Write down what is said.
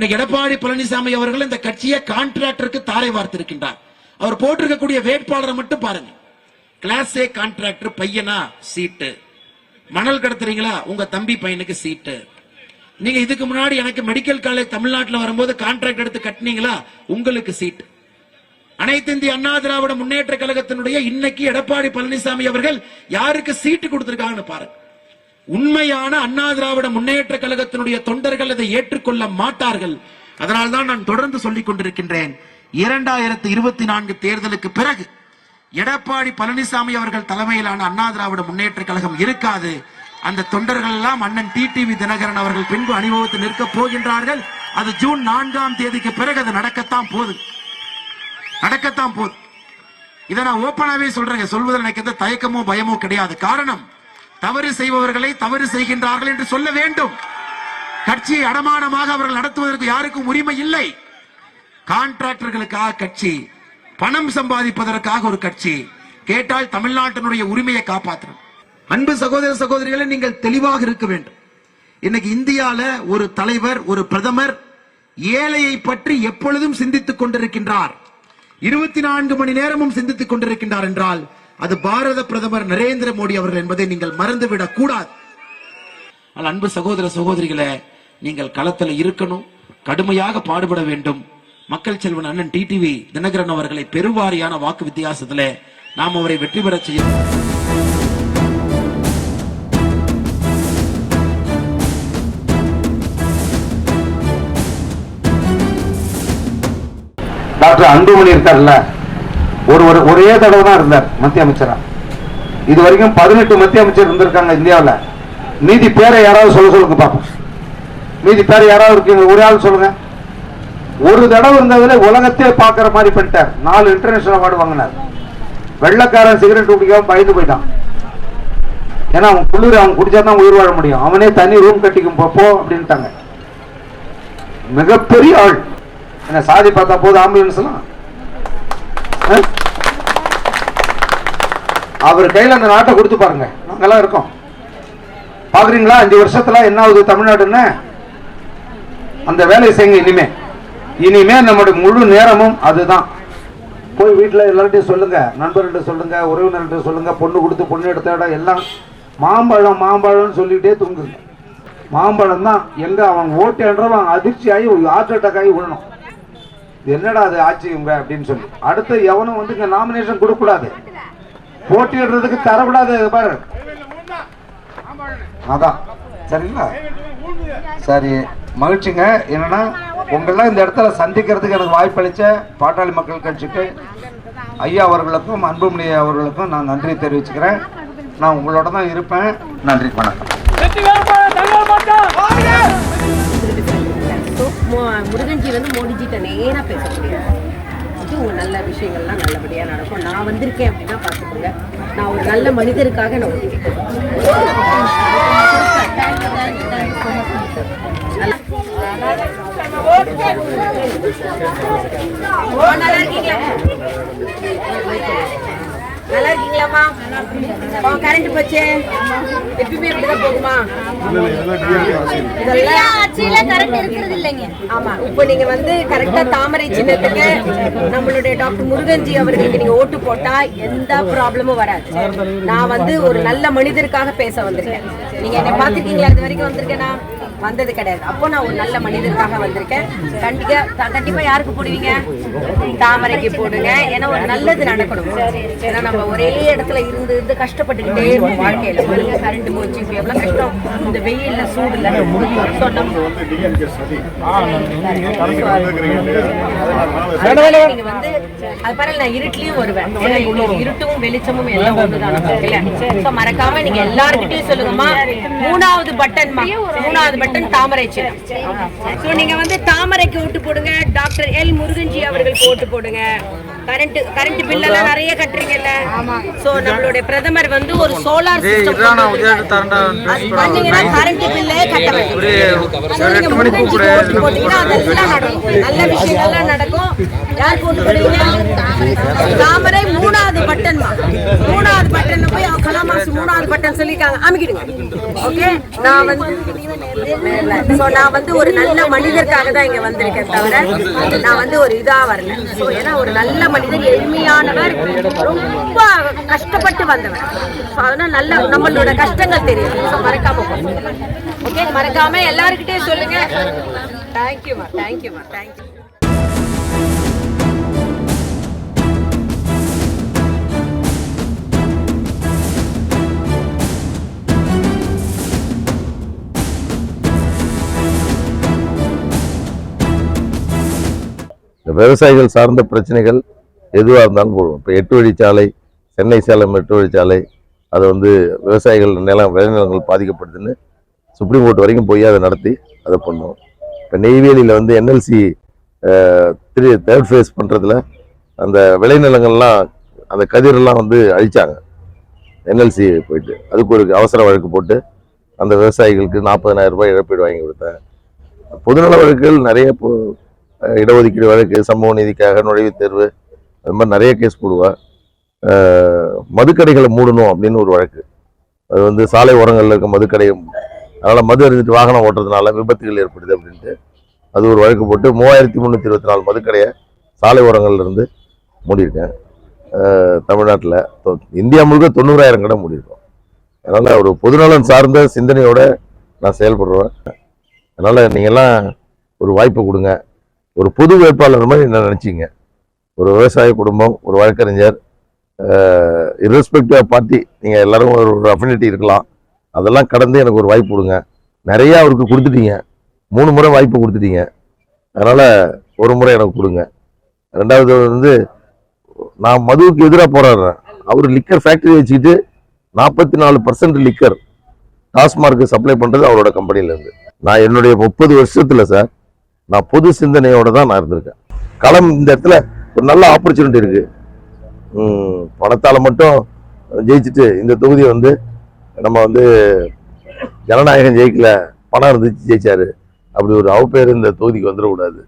இன்னைக்கு எடப்பாடி பழனிசாமி அவர்கள் இந்த கட்சியை கான்ட்ராக்டருக்கு தாரை வார்த்திருக்கின்றார். அவர் போட்டிருக்கக்கூடிய வேட்பாளரை மட்டும் பாருங்க. கிளாஸ் ஏ கான்ட்ராக்டர் பையனா? சீட்டு மணல் கடத்துறீங்களா? உங்க தம்பி பையனுக்கு சீட்டு நீங்க இதுக்கு முன்னாடி எனக்கு மெடிக்கல் காலேஜ் தமிழ்நாட்டுல வரும்போது கான்ட்ராக்ட் எடுத்து கட்டினீங்களா? உங்களுக்கு சீட்டு அனைத்து இந்திய அண்ணா திராவிட முன்னேற்ற கழகத்தினுடைய இன்னைக்கு எடப்பாடி பழனிசாமி அவர்கள் யாருக்கு சீட்டு கொடுத்திருக்காங்கன்னு பாருங்க. உண்மையான அண்ணா திராவிட முன்னேற்ற கழகத்தினுடைய தொண்டர்கள் அதை ஏற்றுக்கொள்ள மாட்டார்கள். அதனால்தான் நான் தொடர்ந்து சொல்லிக் கொண்டிருக்கின்றேன். இரண்டாயிரத்தி இருபத்தி நான்கு தேர்தலுக்கு பிறகு எடப்பாடி பழனிசாமி அவர்கள் தலைமையிலான அண்ணா திராவிட முன்னேற்ற கழகம் இருக்காது. அந்த தொண்டர்கள் எல்லாம் அண்ணன் டிடிவி தினகரன் அவர்கள் பின்பு அனுபவத்தில் நிற்கப் போகின்றார்கள். அது ஜூன் நான்காம் தேதிக்கு பிறகு அது நடக்கத்தான் போகுது. நடக்கத்தான் போகுது. இதை நான் ஓப்பனாவே சொல்றேங்க. சொல்வதில் எனக்கு எந்த தயக்கமோ பயமோ கிடையாது. காரணம் தவறு செய்பவர்களை தவறு செய்கின்றார்கள் என்று சொல்ல வேண்டும். கட்சியை அடமானமாக அவர்கள் நடத்துவதற்கு யாருக்கும் உரிமை இல்லை. கான்ட்ராக்டர்களுக்காக கட்சி பணம் சம்பாதிப்பதற்காக ஒரு கட்சி கேட்டால் தமிழ்நாட்டினுடைய உரிமையை காப்பாற்றணும் அன்பு சகோதர சகோதரிகளை நீங்கள் தெளிவாக இருக்க வேண்டும். இன்னைக்கு இந்தியால ஒரு தலைவர் ஒரு பிரதமர் ஏழையை பற்றி எப்பொழுதும் சிந்தித்துக் கொண்டிருக்கின்றார். இருபத்தி நான்கு மணி நேரமும் சிந்தித்துக் கொண்டிருக்கின்றார் என்றால் அது பாரத பிரதமர் நரேந்திர மோடி அவர்கள் என்பதை நீங்கள் மறந்துவிடக் கூடாது. ஆனால் அன்பு சகோதர சகோதரிகளே நீங்கள் களத்தில் இருக்கணும் கடுமையாக பாடுபட வேண்டும். மக்கள் செல்வன் அண்ணன் டிடிவி தினகரன் அவர்களை பெருவாரியான வாக்கு வித்தியாசத்திலே நாம் அவரை வெற்றி பெறச் செய்ய டாக்டர் அன்புமணி இருக்கார்ல? ஒரு ஒரு ஒரே தடவை தான் இருந்தார் மத்திய அமைச்சரா. இது வரைக்கும் பதினெட்டு மத்திய அமைச்சர் இருந்திருக்காங்க இந்தியாவில். மீதி பேரை யாராவது சொல்ல சொல்லுங்க பார்ப்போம் மீதி பேரை யாராவது இருக்கீங்க? ஒரு ஆள் சொல்லுங்க. ஒரு தடவை இருந்ததுல உலகத்தையே பார்க்குற மாதிரி பண்ணிட்டார். நாலு இன்டர்நேஷனல் அவார்டு வாங்கினார். வெள்ளக்காரன் சிகரெட் குடிக்காம பயந்து போயிட்டான். ஏன்னா அவன் குளிர் அவன் குடிச்சா தான் உயிர் வாழ முடியும். அவனே தனி ரூம் கட்டிக்கும் போ, அப்படின்ட்டாங்க. மிகப்பெரிய ஆள். என்ன சாதி பார்த்தா போது ஆம்புலன்ஸ்லாம் அவர் கையில் அந்த நாட்டை கொடுத்து பாருங்க. நாங்கெல்லாம் இருக்கோம். பார்க்குறீங்களா அஞ்சு வருஷத்தில் என்ன ஆகுது தமிழ்நாடுன்னு? அந்த வேலையை செய்யுங்க இனிமே. இனிமே நம்முடைய முழு நேரமும் அதுதான். போய் வீட்டில் எல்லார்ட்டையும் சொல்லுங்க. நண்பர்கிட்ட சொல்லுங்க உறவினர்கிட்ட சொல்லுங்க பொண்ணு கொடுத்து பொண்ணு எடுத்த இடம் எல்லாம். மாம்பழம் மாம்பழம்னு சொல்லிகிட்டே தூங்குங்க. மாம்பழம் தான் எங்கே அவன் ஓட்டு என்றவன் அதிர்ச்சி ஆகி ஒரு ஹார்ட் அட்டாக் ஆகி விழணும் என்னடா அது ஆட்சி இவங்க அப்படின்னு சொல்லி. அடுத்து எவனும் வந்து இங்க நாமினேஷன் கொடுக்கக்கூடாது. போட்டியிடுறதுக்கு தரக்கூடாது பாரு. அதான். சரிங்களா? சரி மகிழ்ச்சிங்க. என்னன்னா உங்களெல்லாம் இந்த இடத்துல சந்திக்கிறதுக்கு எனக்கு வாய்ப்பளிச்ச பாட்டாளி மக்கள் கட்சிக்கு ஐயா அவர்களுக்கும் அன்புமணி அவர்களுக்கும் நான் நன்றி தெரிவிச்சுக்கிறேன். நான் உங்களோட தான் இருப்பேன். நன்றி வணக்கம். முருகன்ஜி வந்து மோடிஜிட்ட நேராக பேச முடியாது இது உங்க நல்ல விஷயங்கள்லாம் நல்லபடியாக நடக்கும். நான் வந்திருக்கேன் அப்படின்னா பார்த்துக்கோங்க. நான் ஒரு நல்ல மனிதருக்காக நான் வந்திருக்கேன். நல்லா இருக்கீங்களா? இருக்கீங்களாம்மா கரண்ட் போச்சு. எப்பயுமே இப்படிதான் போகுமா? இதெல்லாம் ஆட்சியில கரண்ட் இருக்கிறது இல்லைங்க. ஆமா இப்போ நீங்க வந்து கரெக்டா தாமரை சின்னத்துக்கு நம்மளுடைய டாக்டர் முருகன்ஜி அவர்களுக்கு நீங்க ஓட்டு போட்டா எந்த ப்ராப்ளமும் வராது. நான் வந்து ஒரு நல்ல மனிதருக்காக பேச வந்திருக்கேன். நீங்க என்னை பாத்துருக்கீங்களா இது வரைக்கும் வந்திருக்கேனா? வந்தது கிடையாது. அப்போ நான் ஒரு நல்ல மனிதருக்காக வந்திருக்கேன். கண்டிப்பா த- கண்டிப்பா யாருக்கு போடுவீங்க? தாமரைக்கு போடுங்க. ஏன்னா ஒரு நல்லது நடக்கணும். ஏன்னா நம்ம ஒரே இடத்துல இருந்து இருந்து கஷ்டப்பட்டுக்கிட்டே இருப்போம் வாழ்க்கையில. பாருங்க கரண்ட் போச்சு இப்ப எவ்வளவு கஷ்டம்? இந்த வெயில்ல சூடுல. அதனால நீங்க வந்து அது பாருங்க நான் இருட்டுலயும் வருவேன். இருட்டும் வெளிச்சமும் எல்லாம் ஒண்ணுதான் So, மறக்காம நீங்க எல்லாருக்கிட்டையும் சொல்லுங்கம்மா. மூணாவது பட்டன் மூணாவது பட்டன் தாமரை So, நீங்க வந்து தாமரைக்கு ஓட்டு போடுங்க. டாக்டர் எல் முருகன்ஜி அவர்களுக்கு ஓட்டு போடுங்க. கரண்ட் கரண்ட் பில் எல்லாம் நிறைய கட்டுறீங்கல்ல. சோ நம்மளுடைய பிரதமர் வந்து ஒரு சோலார் சிஸ்டம் பண்ணீங்கன்னா கரண்ட் பில்லே கட்ட நல்ல விஷயங்கள்லாம் நடக்கும். யார் போட்டு போடுவீங்க? தாமரை மூணாவது பட்டன் மூணாவது பட்டன் போய் அவங்க கலாமாசு மூணாவது பட்டன் சொல்லிருக்காங்க அமைக்கிடுங்க. ஓகே நான் வந்து ஸோ நான் வந்து ஒரு நல்ல மனிதருக்காக தான் இங்க வந்திருக்கேன் தவிர நான் வந்து ஒரு இதா வரல. ஸோ ஏன்னா ஒரு நல்ல மனிதர் எளிமையானவர் ரொம்ப கஷ்டப்பட்டு வந்தவர். ஸோ அதனால நல்ல நம்மளோட கஷ்டங்கள் தெரியும். ஸோ மறக்காம ஓகே மறக்காம எல்லாருக்கிட்டே சொல்லுங்க. தேங்க்யூமா தேங்க்யூமா தேங்க்யூ இந்த விவசாயிகள் சார்ந்த பிரச்சனைகள் எதுவாக இருந்தாலும் போடுவோம் இப்போ எட்டு வழிச்சாலை சென்னை சேலம் எட்டு வழிச்சாலை அதை வந்து விவசாயிகள் நிலம் விளைநிலங்கள் பாதிக்கப்படுதுன்னு சுப்ரீம் கோர்ட் வரைக்கும் போய் அதை நடத்தி அதை பண்ணுவோம் இப்போ நெய்வேலியில் வந்து என்எல்சி த்ரீ தேர்ட் ஃபேஸ் பண்ணுறதுல அந்த விளைநிலங்கள்லாம் அந்த கதிரெல்லாம் வந்து அழிச்சாங்க. என்எல்சி போயிட்டு அதுக்கு ஒரு அவசர வழக்கு போட்டு அந்த விவசாயிகளுக்கு நாற்பதனாயிரம் ரூபாய் இழப்பீடு வாங்கி கொடுத்தேன். பொதுநல வழக்குகள் நிறைய போ இடஒதுக்கீடு வழக்கு சமூக நீதிக்காக நுழைவுத் தேர்வு அது மாதிரி நிறைய கேஸ் போடுவா. மதுக்கடைகளை மூடணும் அப்படின்னு ஒரு வழக்கு. அது வந்து சாலை ஓரங்களில் இருக்க மதுக்கடை அதனால் மது அருந்திட்டு வாகனம் ஓட்டுறதுனால விபத்துகள் ஏற்படுது அப்படின்ட்டு அது ஒரு வழக்கு போட்டு மூவாயிரத்தி முந்நூற்றி இருபத்தி நாலு மதுக்கடையை சாலை ஓரங்கள்லேருந்து மூடியிருக்கேன் தமிழ்நாட்டில் இந்தியா முழுக்க தொண்ணூறாயிரம் கடை மூடியிருக்கோம். அதனால் ஒரு பொதுநலன் சார்ந்த சிந்தனையோடு நான் செயல்படுறேன். அதனால் நீங்கள்லாம் ஒரு வாய்ப்பு கொடுங்க. ஒரு பொது வேட்பாளர் மாதிரி என்ன நினச்சிங்க? ஒரு விவசாய குடும்பம் ஒரு வழக்கறிஞர் irrespective பார்ட்டி நீங்கள் எல்லாரும் ஒரு ஒரு அஃபினிட்டி இருக்கலாம். அதெல்லாம் கடந்து எனக்கு ஒரு வாய்ப்பு கொடுங்க. நிறையா அவருக்கு கொடுத்துட்டீங்க. மூணு முறை வாய்ப்பு கொடுத்துட்டீங்க. அதனால் ஒரு முறை எனக்கு கொடுங்க. ரெண்டாவது வந்து நான் மதுவுக்கு எதிராக போராடுறேன். அவர் லிக்கர் ஃபேக்ட்ரி வச்சுக்கிட்டு நாற்பத்தி நாலு பர்சன்ட் லிக்கர் டாஸ்மார்க்கு சப்ளை பண்ணுறது அவரோட கம்பெனியிலேருந்து நான் என்னுடைய முப்பது வருஷத்தில் சார் நான் பொது சிந்தனையோடு தான் நான் இருந்திருக்கேன். களம் இந்த இடத்துல ஒரு நல்ல ஆப்பர்ச்சுனிட்டி இருக்குது பணத்தால் மட்டும் ஜெயிச்சுட்டு இந்த தொகுதியை வந்து நம்ம வந்து ஜனநாயகம் ஜெயிக்கல பணம் இருந்துச்சு ஜெயிச்சாரு. அப்படி ஒரு அவப்பேர் இந்த தொகுதிக்கு வந்துடக்கூடாது.